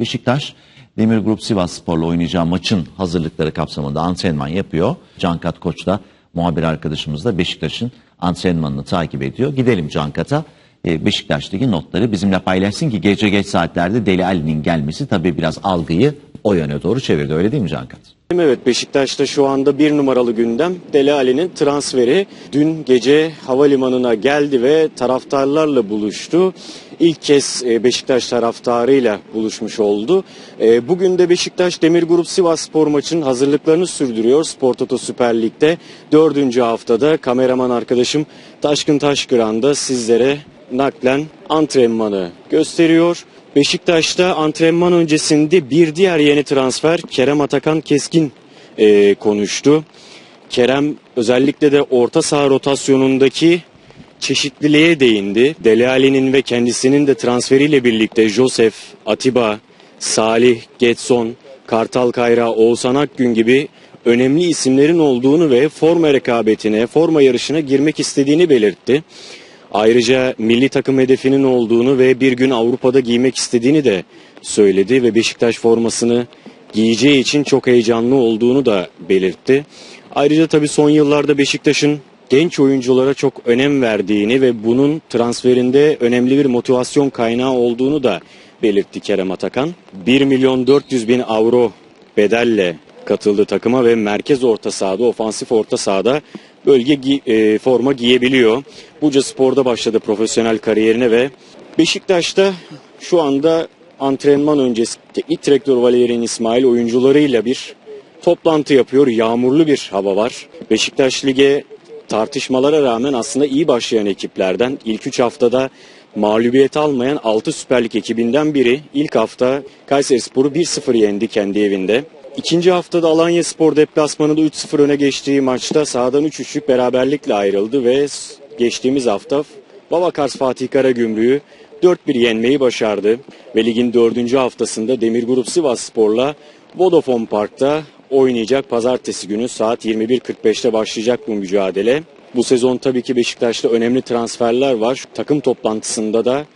Beşiktaş Demir Grup Sivas Spor'la oynayacağı maçın hazırlıkları kapsamında antrenman yapıyor. Cankat Koç da muhabir arkadaşımız da Beşiktaş'ın antrenmanını takip ediyor. Gidelim Cankat'a. Ee, Beşiktaş'taki notları bizimle paylaşsın ki gece geç saatlerde Deli Ali'nin gelmesi tabii biraz algıyı o yöne doğru çevirdi. Öyle değil mi Cankat? Evet Beşiktaş'ta şu anda bir numaralı gündem Dele Ali'nin transferi. Dün gece havalimanına geldi ve taraftarlarla buluştu. İlk kez e, Beşiktaş taraftarıyla buluşmuş oldu. E, Bugün de Beşiktaş Demir Grup Sivas Spor maçının hazırlıklarını sürdürüyor. Spor Toto Süper Lig'de dördüncü haftada kameraman arkadaşım Taşkın Taşkıran da sizlere naklen antrenmanı gösteriyor. Beşiktaş'ta antrenman öncesinde bir diğer yeni transfer Kerem Atakan Keskin e, konuştu. Kerem özellikle de orta saha rotasyonundaki çeşitliliğe değindi. Dele Alli'nin ve kendisinin de transferiyle birlikte Josef, Atiba, Salih, Getson, Kartal Kayra, Oğuzhan Akgün gibi önemli isimlerin olduğunu ve forma rekabetine, forma yarışına girmek istediğini belirtti. Ayrıca milli takım hedefinin olduğunu ve bir gün Avrupa'da giymek istediğini de söyledi ve Beşiktaş formasını giyeceği için çok heyecanlı olduğunu da belirtti. Ayrıca tabii son yıllarda Beşiktaş'ın genç oyunculara çok önem verdiğini ve bunun transferinde önemli bir motivasyon kaynağı olduğunu da belirtti Kerem Atakan. 1 milyon 400 bin avro bedelle katıldı takıma ve merkez orta sahada, ofansif orta sahada bölge gi- e, forma giyebiliyor. Buca Spor'da başladı profesyonel kariyerine ve Beşiktaş'ta şu anda antrenman öncesi teknik direktör Valerian İsmail oyuncularıyla bir toplantı yapıyor. Yağmurlu bir hava var. Beşiktaş Lig'e tartışmalara rağmen aslında iyi başlayan ekiplerden. İlk 3 haftada mağlubiyet almayan 6 Süper Lig ekibinden biri. İlk hafta Kayserispor'u 1-0 yendi kendi evinde. İkinci haftada Alanya Spor deplasmanında 3-0 öne geçtiği maçta sahadan 3-3'lük beraberlikle ayrıldı ve geçtiğimiz hafta Babakars Fatih Karagümrük'ü 4-1 yenmeyi başardı. Ve ligin dördüncü haftasında Demir Grup Sivas Spor'la Vodafone Park'ta oynayacak pazartesi günü saat 21.45'te başlayacak bu mücadele. Bu sezon tabii ki Beşiktaş'ta önemli transferler var. Takım toplantısında da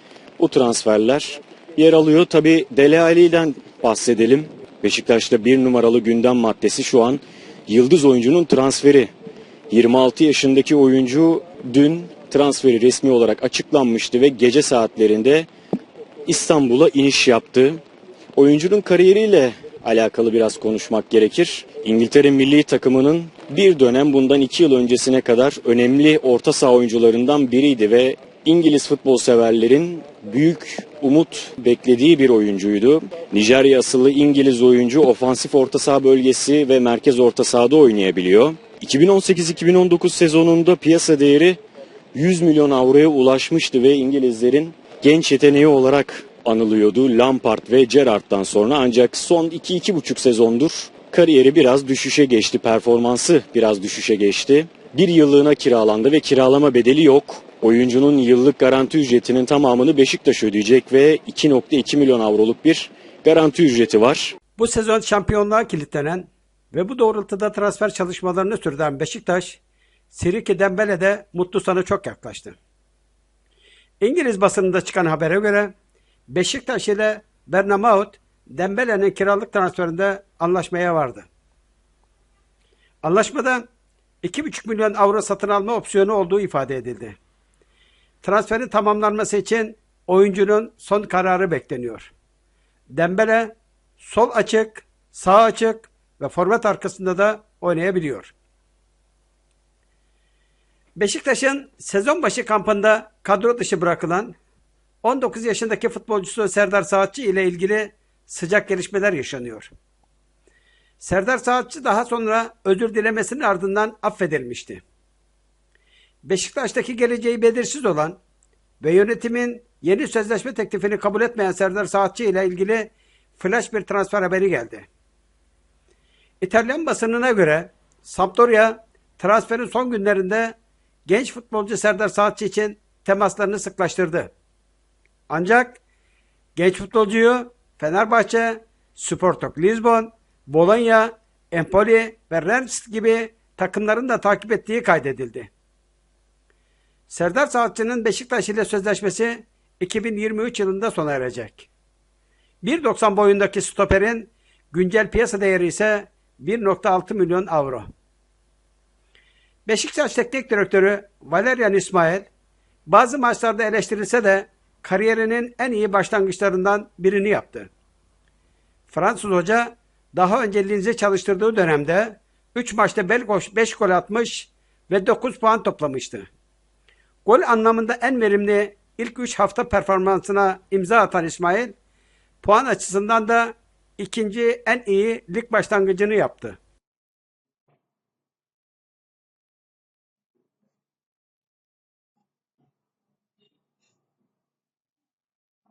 bu transferler yer alıyor. Tabii Dele Ali'den bahsedelim. Beşiktaş'ta bir numaralı gündem maddesi şu an yıldız oyuncunun transferi. 26 yaşındaki oyuncu dün transferi resmi olarak açıklanmıştı ve gece saatlerinde İstanbul'a iniş yaptı. Oyuncunun kariyeriyle alakalı biraz konuşmak gerekir. İngiltere milli takımının bir dönem bundan iki yıl öncesine kadar önemli orta saha oyuncularından biriydi ve İngiliz futbol severlerin büyük umut beklediği bir oyuncuydu. Nijerya asıllı İngiliz oyuncu ofansif orta saha bölgesi ve merkez orta sahada oynayabiliyor. 2018-2019 sezonunda piyasa değeri 100 milyon avroya ulaşmıştı ve İngilizlerin genç yeteneği olarak anılıyordu Lampard ve Gerrard'dan sonra ancak son 2-2,5 sezondur kariyeri biraz düşüşe geçti, performansı biraz düşüşe geçti. Bir yıllığına kiralandı ve kiralama bedeli yok. Oyuncunun yıllık garanti ücretinin tamamını Beşiktaş ödeyecek ve 2.2 milyon avroluk bir garanti ücreti var. Bu sezon şampiyonluğa kilitlenen ve bu doğrultuda transfer çalışmalarını sürdüren Beşiktaş, Siriki Dembele'de mutlu sona çok yaklaştı. İngiliz basınında çıkan habere göre Beşiktaş ile Bernamaut Dembele'nin kiralık transferinde anlaşmaya vardı. Anlaşmada 2,5 milyon avro satın alma opsiyonu olduğu ifade edildi. Transferin tamamlanması için oyuncunun son kararı bekleniyor. Dembele sol açık, sağ açık ve forvet arkasında da oynayabiliyor. Beşiktaş'ın sezon başı kampında kadro dışı bırakılan 19 yaşındaki futbolcusu Serdar Saatçı ile ilgili sıcak gelişmeler yaşanıyor. Serdar Saatçı daha sonra özür dilemesinin ardından affedilmişti. Beşiktaş'taki geleceği belirsiz olan ve yönetimin yeni sözleşme teklifini kabul etmeyen Serdar Saatçı ile ilgili flash bir transfer haberi geldi. İtalyan basınına göre Sampdoria transferin son günlerinde genç futbolcu Serdar Saatçı için temaslarını sıklaştırdı. Ancak genç futbolcuyu Fenerbahçe, Sporting Lisbon, Bologna, Empoli ve Rennes gibi takımların da takip ettiği kaydedildi. Serdar Saatçı'nın Beşiktaş ile sözleşmesi 2023 yılında sona erecek. 1.90 boyundaki stoperin güncel piyasa değeri ise 1.6 milyon avro. Beşiktaş Teknik Direktörü Valerian İsmail bazı maçlarda eleştirilse de kariyerinin en iyi başlangıçlarından birini yaptı. Fransız hoca daha önce Linz'i çalıştırdığı dönemde 3 maçta 5 gol atmış ve 9 puan toplamıştı. Gol anlamında en verimli ilk 3 hafta performansına imza atan İsmail, puan açısından da ikinci en iyi lig başlangıcını yaptı.